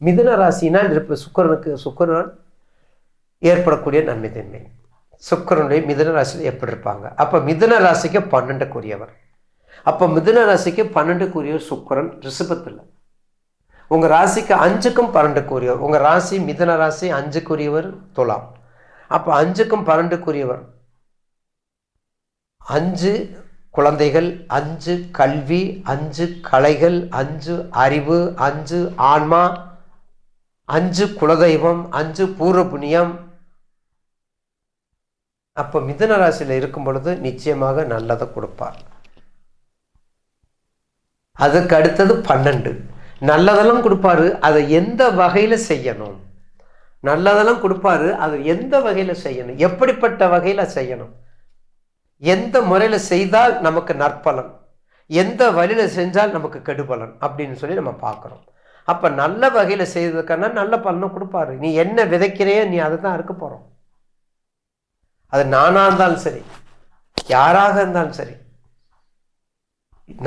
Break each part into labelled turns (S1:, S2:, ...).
S1: மிதுன ராசினால் இருப்ப சுக்கரனுக்கு சுக்கரன் ஏற்படக்கூடிய நன்மை தன்மை சுக்கரனுடைய மிதுன ராசியில் எப்படி இருப்பாங்க அப்போ மிதுன ராசிக்கு பன்னெண்டுக்குரியவர். அப்போ மிதுன ராசிக்கு பன்னெண்டுக்குரியவர் சுக்கரன் ரிஷபத்தில். உங்கள் ராசிக்கு அஞ்சுக்கும் பன்னெண்டுக்குரியவர். உங்கள் ராசி மிதுன ராசி அஞ்சுக்குரியவர் துலாம். அப்போ அஞ்சுக்கும் பன்னெண்டுக்குரியவர். அஞ்சு குழந்தைகள் அஞ்சு கல்வி அஞ்சு கலைகள் அஞ்சு அறிவு அஞ்சு ஆன்மா அஞ்சு குலதெய்வம் அஞ்சு பூர்வ புண்ணியம் அப்போ மிதன ராசியில் இருக்கும் பொழுது நிச்சயமாக நல்லதை கொடுப்பார். அதுக்கு அடுத்தது பன்னெண்டு. நல்லதெல்லாம் கொடுப்பாரு அதை எந்த வகையில் செய்யணும்? நல்லதெல்லாம் கொடுப்பாரு அதை எந்த வகையில் செய்யணும்? எப்படிப்பட்ட வகையில் செய்யணும்? எந்த முறையில் செய்தால் நமக்கு நற்பலன்? எந்த வழியில் செஞ்சால் நமக்கு கெடுபலன்? அப்படின்னு சொல்லி நம்ம பார்க்குறோம் அப்போ நல்ல வகையில் செய்ததுக்கான நல்ல பலனை கொடுப்பாரு. நீ என்ன விதைக்கிறையோ நீ அதை தான் அறுக்க போகிறோம் அது நானாக இருந்தாலும் சரி யாராக இருந்தாலும் சரி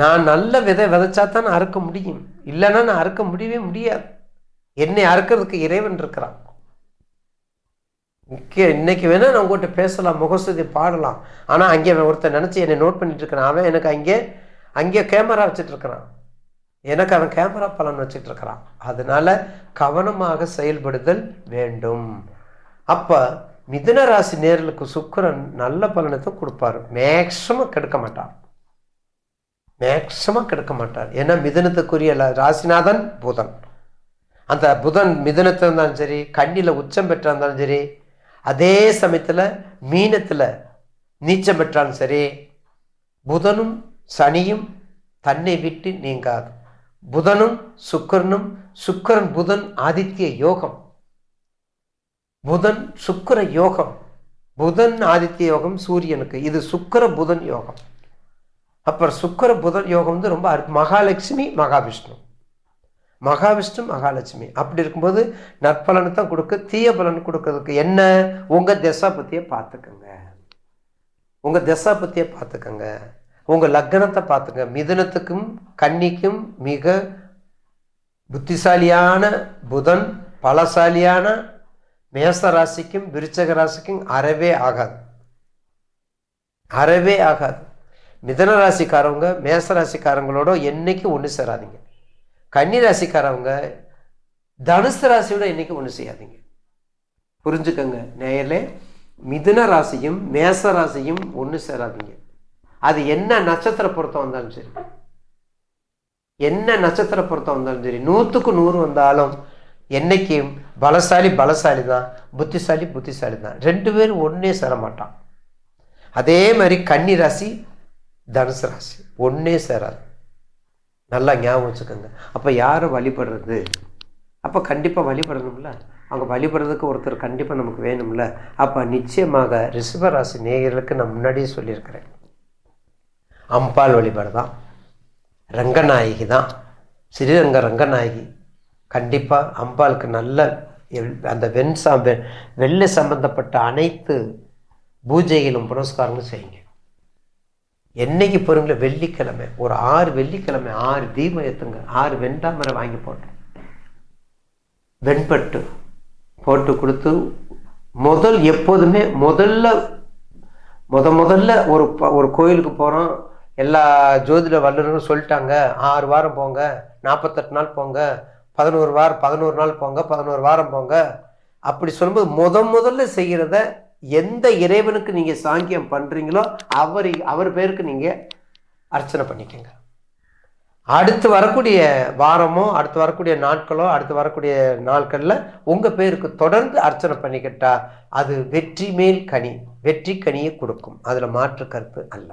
S1: நான் நல்ல விதை விதைச்சா தான் நான் அறுக்க முடியும். இல்லைன்னா நான் அறுக்க முடியவே முடியாது. என்னை அறுக்கிறதுக்கு இறைவன் இருக்கிறான். முக்கிய இன்னைக்கு வேணால் நான் உங்கள்கிட்ட பேசலாம் முகஸ்துதி பாடலாம். ஆனால் அங்கே ஒருத்தன் நினச்சி என்னை நோட் பண்ணிட்டு இருக்கிறான் அவன் எனக்கு அங்கே அங்கே கேமரா வச்சுட்டு இருக்கிறான். எனக்கு அவன் கேமரா பலன் வச்சுட்டு இருக்கிறான் அதனால கவனமாக செயல்படுதல் வேண்டும். அப்போ மிதன ராசி நேர்களுக்கு சுக்கரன் நல்ல பலனத்தை கொடுப்பாரு. மேக்ஸிமம் கெடுக்க மாட்டார் மேக்ஸிமம் கெடுக்க மாட்டார். ஏன்னா மிதனத்துக்குரிய ராசிநாதன் புதன். அந்த புதன் மிதனத்தை இருந்தாலும் சரி கண்ணியில் உச்சம் பெற்றா இருந்தாலும் சரி அதே சமயத்தில் மீனத்தில் நீச்சம் பெற்றாலும் சரி புதனும் சனியும் தன்னை விட்டு நீங்காது. புதனும் சுக்கரனும் சுக்கரன் புதன் ஆதித்ய யோகம். புதன் சுக்கர யோகம். புதன் ஆதித்ய யோகம் சூரியனுக்கு. இது சுக்கர புதன் யோகம். அப்புறம் சுக்கர புதன் யோகம் வந்து ரொம்ப மகாலட்சுமி மகாவிஷ்ணு. மகாவிஷ்ணு மகாலட்சுமி. அப்படி இருக்கும்போது நற்பலனை தான் கொடுக்க தீய பலன் கொடுக்கறதுக்கு என்ன? உங்கள் திசா பற்றியை பார்த்துக்கோங்க உங்கள் திசா பற்றியை பார்த்துக்கோங்க உங்கள் லக்னத்தை பார்த்துங்க. மிதுனத்துக்கும் கன்னிக்கும் மிக புத்திசாலியான புதன் பலசாலியான மேச ராசிக்கும் விருச்சக ராசிக்கும் அறவே ஆகாது. அறவே ஆகாது. மிதன ராசிக்காரவங்க மேச ராசிக்காரங்களோட என்றைக்கும் ஒன்று சேராதீங்க. கன்னி ராசிக்காரவங்க தனுசு ராசியோட இன்னைக்கு ஒன்று செய்யாதீங்க. புரிஞ்சுக்கங்க. நேரில் மிதுன ராசியும் மேச ராசியும் ஒன்று சேராதீங்க. அது என்ன நட்சத்திர பொருத்தம் வந்தாலும் சரி. என்ன நட்சத்திர பொருத்தம் வந்தாலும் சரி. நூற்றுக்கு நூறு வந்தாலும் என்னைக்கும் பலசாலி பலசாலி தான் புத்திசாலி புத்திசாலி தான் ரெண்டு பேரும் ஒன்றே சேர மாட்டான் அதே மாதிரி கன்னி ராசி தனுசு ராசி. ஒன்றே சேராது. நல்லா ஞாபகம் வச்சுக்கோங்க. அப்போ யாரை வழிபடுறது? அப்போ கண்டிப்பாக வழிபடணும்ல. அவங்க வழிபடுறதுக்கு ஒருத்தர் கண்டிப்பாக நமக்கு வேணும்ல. அப்போ நிச்சயமாக ரிஷபராசி நேயர்களுக்கு நான் முன்னாடியே சொல்லியிருக்கிறேன். அம்பாள் வழிபாடு தான். ரங்கநாயகி தான். ஸ்ரீரங்க ரங்கநாயகி. கண்டிப்பாக அம்பாளுக்கு நல்ல அந்த வெண் சா வெள்ளை சம்பந்தப்பட்ட அனைத்து பூஜைகளும் புனஸ்காரங்களும் செய்யுங்க. என்னைக்கு போகிறீங்களோ வெள்ளிக்கிழமை ஒரு ஆறு வெள்ளிக்கிழமை ஆறு தீபம் ஏற்றுங்க ஆறு வெண்டாமரை வாங்கி போட்டோம் வெண்பட்டு போட்டு கொடுத்து முதல் எப்போதுமே முதல்ல முத முதல்ல ஒரு ஒரு கோயிலுக்கு போகிறோம் எல்லா ஜோதிட வல்லுநரும் சொல்லிட்டாங்க ஆறு வாரம் போங்க நாற்பத்தெட்டு நாள் போங்க பதினோரு வாரம் பதினோரு நாள் போங்க பதினோரு வாரம் போங்க. அப்படி சொல்லும்போது முத முதல்ல செய்கிறத எந்த இறைவனுக்கு நீங்கள் சாங்கியம் பண்ணுறீங்களோ அவர் அவர் பேருக்கு நீங்கள் அர்ச்சனை பண்ணிக்கோங்க. அடுத்து வரக்கூடிய வாரமோ அடுத்து வரக்கூடிய நாட்களோ அடுத்து வரக்கூடிய நாட்களில் உங்கள் பேருக்கு தொடர்ந்து அர்ச்சனை பண்ணிக்கிட்டா அது வெற்றி மேல் கனி வெற்றி கனியை கொடுக்கும். அதில் மாற்று கருத்து அல்ல.